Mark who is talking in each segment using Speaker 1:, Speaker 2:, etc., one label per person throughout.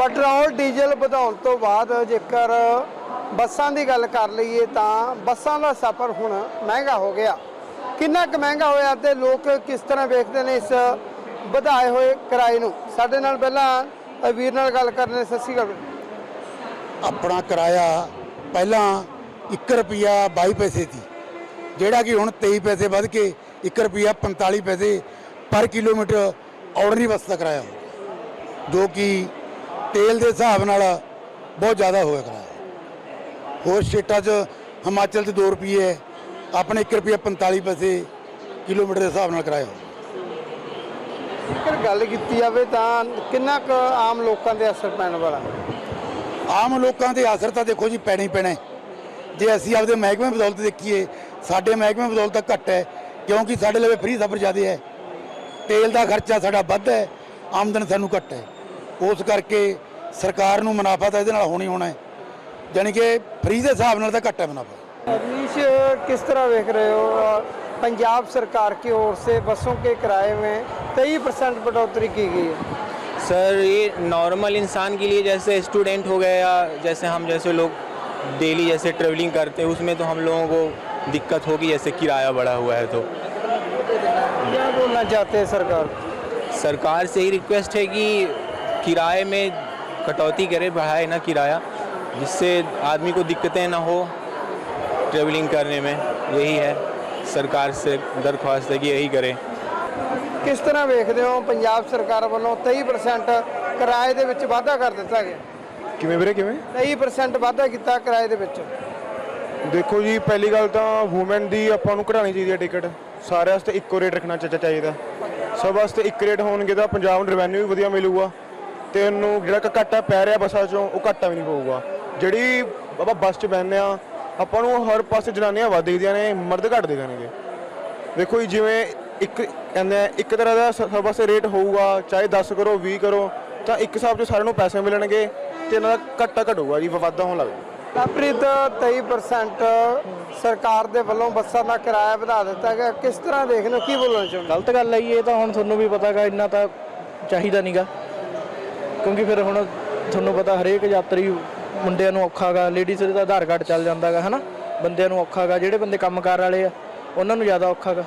Speaker 1: Petrol, diesel ਵਧਾਉਣ ਤੋਂ ਬਾਅਦ ਜੇਕਰ ਬੱਸਾਂ ਦੀ ਗੱਲ ਕਰ ਲਈਏ ਤਾਂ ਬੱਸਾਂ ਦਾ ਸਫ਼ਰ ਹੁਣ ਮਹਿੰਗਾ ਹੋ ਗਿਆ। ਕਿੰਨਾ ਕੁ ਮਹਿੰਗਾ ਹੋਇਆ ਤੇ ਲੋਕ ਕਿਸ ਤਰ੍ਹਾਂ ਵੇਖਦੇ ਨੇ ਇਸ ਵਧਾਏ ਹੋਏ ਕਿਰਾਏ ਨੂੰ? ਸਾਡੇ ਨਾਲ ਪਹਿਲਾਂ ਵੀਰ ਨਾਲ ਗੱਲ ਕਰਨੇ ਸਤਿ ਸ਼੍ਰੀ ਅਕਾਲ
Speaker 2: ਆਪਣਾ ਕਿਰਾਇਆ ਪਹਿਲਾਂ 1 ਰੁਪਿਆ 22 ਪੈਸੇ ਸੀ, ਜਿਹੜਾ ਕਿ ਹੁਣ 23 ਪੈਸੇ ਵੱਧ ਕੇ 1 ਰੁਪਿਆ 45 ਪੈਸੇ ਪਰ ਕਿਲੋਮੀਟਰ ਆਰਡਨਰੀ ਬੱਸ ਦਾ ਕਿਰਾਇਆ ਹੋ ਜੋ ਕਿ ਤੇਲ ਦੇ ਹਿਸਾਬ ਨਾਲ ਬਹੁਤ ਜ਼ਿਆਦਾ ਹੋਇਆ ਕਿਰਾਇਆ ਹੋਰ ਸਟੇਟਾਂ 'ਚ ਹਿਮਾਚਲ 'ਚ 2 ਰੁਪਏ ਆਪਣੇ 1 ਰੁਪਿਆ 45 ਪੈਸੇ ਕਿਲੋਮੀਟਰ ਦੇ ਹਿਸਾਬ ਨਾਲ ਕਿਰਾਇਆ।
Speaker 1: ਜੇਕਰ ਗੱਲ ਕੀਤੀ ਜਾਵੇ ਤਾਂ ਕਿੰਨਾ ਕੁ ਆਮ ਲੋਕਾਂ ਦੇ ਅਸਰ ਪੈਣ ਵਾਲਾ
Speaker 2: ਆਮ ਲੋਕਾਂ ਦੇ ਅਸਰ ਤਾਂ ਦੇਖੋ ਜੀ ਪੈਣਾ ਹੀ ਪੈਣਾ। ਜੇ ਅਸੀਂ ਆਪਦੇ ਮਹਿਕਮੇ ਬਦੌਲਤ ਦੇਖੀਏ ਸਾਡੇ ਮਹਿਕਮੇ ਬਦੌਲਤ ਘੱਟ ਹੈ ਕਿਉਂਕਿ ਸਾਡੇ ਲਵੇ ਫ੍ਰੀ ਸਫਰ ਜ਼ਿਆਦਾ ਹੈ ਤੇਲ ਦਾ ਖਰਚਾ ਸਾਡਾ ਵੱਧ ਹੈ ਆਮਦਨ ਸਾਨੂੰ ਘੱਟ ਹੈ ਉਸ ਕਰਕੇ ਸਰਕਾਰ ਨੂੰ ਮੁਨਾਫਾ ਤਾਂ ਇਹਦੇ ਨਾਲ ਹੋਣੀ ਹੋਣਾ ਹੈ ਯਾਨੀ ਕਿ ਫ੍ਰੀ ਦੇ ਹਿਸਾਬ ਨਾਲ ਤਾਂ ਘੱਟ ਹੈ ਮੁਨਾਫਾ
Speaker 1: रवीश किस तरह देख रहे हो अ, पंजाब सरकार की ओर से बसों के किराए में कई परसेंट बढ़ोतरी की गई है
Speaker 3: सर ये नॉर्मल इंसान के लिए जैसे स्टूडेंट हो गए या जैसे हम जैसे लोग डेली जैसे ट्रेवलिंग करते हैं उसमें तो हम लोगों को दिक्कत होगी जैसे किराया बढ़ा हुआ है तो
Speaker 1: क्या बोलना चाहते हैं सरकार
Speaker 3: सरकार से ही रिक्वेस्ट है कि किराए में कटौती करे बढ़ाए ना किराया जिससे आदमी को दिक्कतें ना हो ट्रेवलिंग करने में यही है सरकार से दरख्वास्त है कि यही करें
Speaker 1: ਕਿਸ ਤਰ੍ਹਾਂ ਵੇਖਦੇ ਹੋ ਪੰਜਾਬ ਸਰਕਾਰ ਵੱਲੋਂ 23% ਕਿਰਾਏ ਦੇ ਵਿੱਚ ਵਾਧਾ ਕਰ ਦਿੱਤਾ ਗਿਆ
Speaker 4: ਕਿਵੇਂ ਵੀਰੇ ਕਿਵੇਂ
Speaker 1: 23% ਵਾਧਾ ਕੀਤਾ ਕਿਰਾਏ ਦੇ ਵਿੱਚ
Speaker 4: ਦੇਖੋ ਜੀ ਪਹਿਲੀ ਗੱਲ ਤਾਂ ਔਮਨ ਦੀ ਆਪਾਂ ਨੂੰ ਘਟਾਉਣੀ ਚਾਹੀਦੀ ਹੈ ਟਿਕਟ ਸਾਰਿਆਂ ਵਾਸਤੇ ਇੱਕੋ ਰੇਟ ਰੱਖਣਾ ਚਾਚਾ ਚਾਹੀਦਾ ਸਭ ਵਾਸਤੇ ਇੱਕ ਰੇਟ ਹੋਣਗੇ ਤਾਂ ਪੰਜਾਬ ਨੂੰ ਰੈਵਨਿਊ ਵੀ ਵਧੀਆ ਮਿਲੂਗਾ ਤੇ ਉਹਨੂੰ ਜਿਹੜਾ ਘਾਟਾ ਪੈ ਰਿਹਾ ਬੱਸਾਂ 'ਚੋਂ ਉਹ ਘਾਟਾ ਵੀ ਨਹੀਂ ਪਊਗਾ। ਜਿਹੜੀ ਆਪਾਂ ਬੱਸ 'ਚ ਬੈਠਦੇ ਆ ਆਪਾਂ ਨੂੰ ਹਰ ਪਾਸੇ ਜਨਾਨੀਆਂ ਵੱਧ ਦਿਖਦੀਆਂ ਨੇ ਮਰਦ ਘੱਟ ਦਿਖਣਗੇ ਦੇਖੋ ਜੀ ਜਿਵੇਂ ਇੱਕ ਕਹਿੰਦੇ ਆ ਇੱਕ ਤਰ੍ਹਾਂ ਦਾ ਸਭ ਵਾਸਤੇ ਰੇਟ ਹੋਊਗਾ ਚਾਹੇ 10 ਕਰੋ 20 ਕਰੋ ਤਾਂ ਇੱਕ ਹਿਸਾਬ 'ਚ ਸਾਰਿਆਂ ਨੂੰ ਪੈਸੇ ਮਿਲਣਗੇ ਤੇ ਇਹਨਾਂ ਦਾ ਘਾਟਾ ਘਟੂਗਾ ਜੀ ਵਾਧਾ ਹੋਣ ਲੱਗਦਾ
Speaker 1: ਲਾਪ੍ਰੀਤ 23% ਸਰਕਾਰ ਦੇ ਵੱਲੋਂ ਬੱਸਾਂ ਦਾ ਕਿਰਾਇਆ ਵਧਾ ਦਿੱਤਾ ਗਿਆ। ਕਿਸ ਤਰ੍ਹਾਂ ਦੇਖਦੇ ਹੋ? ਕੀ ਬੋਲਣਾ ਚਾਹੁੰਦੇ
Speaker 5: ਗਲਤ ਗੱਲ ਹੈ ਜੀ, ਇਹ ਤਾਂ ਹੁਣ ਤੁਹਾਨੂੰ ਵੀ ਪਤਾਗਾ ਇੰਨਾ ਤਾਂ ਚਾਹੀਦਾ ਨਹੀਂਗਾ ਕਿਉਂਕਿ ਫਿਰ ਹੁਣ ਤੁਹਾਨੂੰ ਪਤਾ ਹਰੇਕ ਯਾਤਰੀ ਮੁੰਡਿਆਂ ਨੂੰ ਔਖਾਗਾ ਲੇਡੀਜ਼ ਦਾ ਆਧਾਰ ਕਾਰਡ ਚੱਲ ਜਾਂਦਾਗਾ ਹਨਾ? ਬੰਦਿਆਂ ਨੂੰ ਔਖਾਗਾ ਜਿਹੜੇ ਬੰਦੇ ਕੰਮਕਾਰ ਵਾਲੇ ਆ, ਉਹਨਾਂ ਨੂੰ ਜ਼ਿਆਦਾ ਔਖਾਗਾ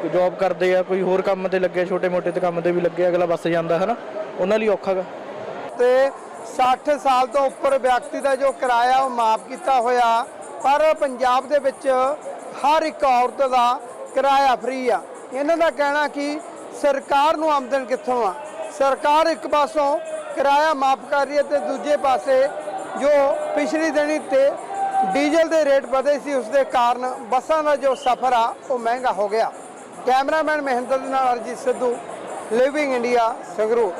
Speaker 5: ਕੋਈ ਜੌਬ ਕਰਦੇ ਆ, ਕੋਈ ਹੋਰ ਕੰਮ ਤੇ ਲੱਗੇ ਛੋਟੇ ਮੋਟੇ ਤੇ ਕੰਮ ਤੇ ਵੀ ਲੱਗੇ, ਅਗਲਾ ਬੱਸ ਜਾਂਦਾ, ਹਨਾ? ਉਹਨਾਂ ਲਈ ਔਖਾਗਾ
Speaker 1: ਤੇ 60 ਸਾਲ ਤੋਂ ਉੱਪਰ ਵਿਅਕਤੀ ਦਾ ਜੋ ਕਿਰਾਇਆ ਉਹ ਮਾਫ ਕੀਤਾ ਹੋਇਆ, ਪਰ ਪੰਜਾਬ ਦੇ ਵਿੱਚ ਹਰ ਇੱਕ ਔਰਤ ਦਾ ਕਿਰਾਇਆ ਫ੍ਰੀ ਆ। ਇਹਨਾਂ ਦਾ ਕਹਿਣਾ ਕਿ ਸਰਕਾਰ ਨੂੰ ਆਮਦਨ ਕਿੱਥੋਂ ਆ? ਸਰਕਾਰ ਇੱਕ ਪਾਸੋਂ ਕਿਰਾਇਆ ਮਾਫ ਕਰ ਰਹੀ ਹੈ ਤੇ ਦੂਜੇ ਪਾਸੇ ਜੋ ਪਿਛਲੀ ਦਿਨੀ ਤੇ ਡੀਜ਼ਲ ਦੇ ਰੇਟ ਵਧੇ ਸੀ, ਉਸ ਦੇ ਕਾਰਨ ਬੱਸਾਂ ਦਾ ਜੋ ਸਫ਼ਰ ਆ, ਉਹ ਮਹਿੰਗਾ ਹੋ ਗਿਆ। ਕੈਮਰਾਮੈਨ ਮਹਿੰਦਰ ਦੇ ਨਾਲ ਅਰਜੀਤ ਸਿੱਧੂ ਲਿਵਿੰਗ ਇੰਡੀਆ ਸੰਗਰੂਰ।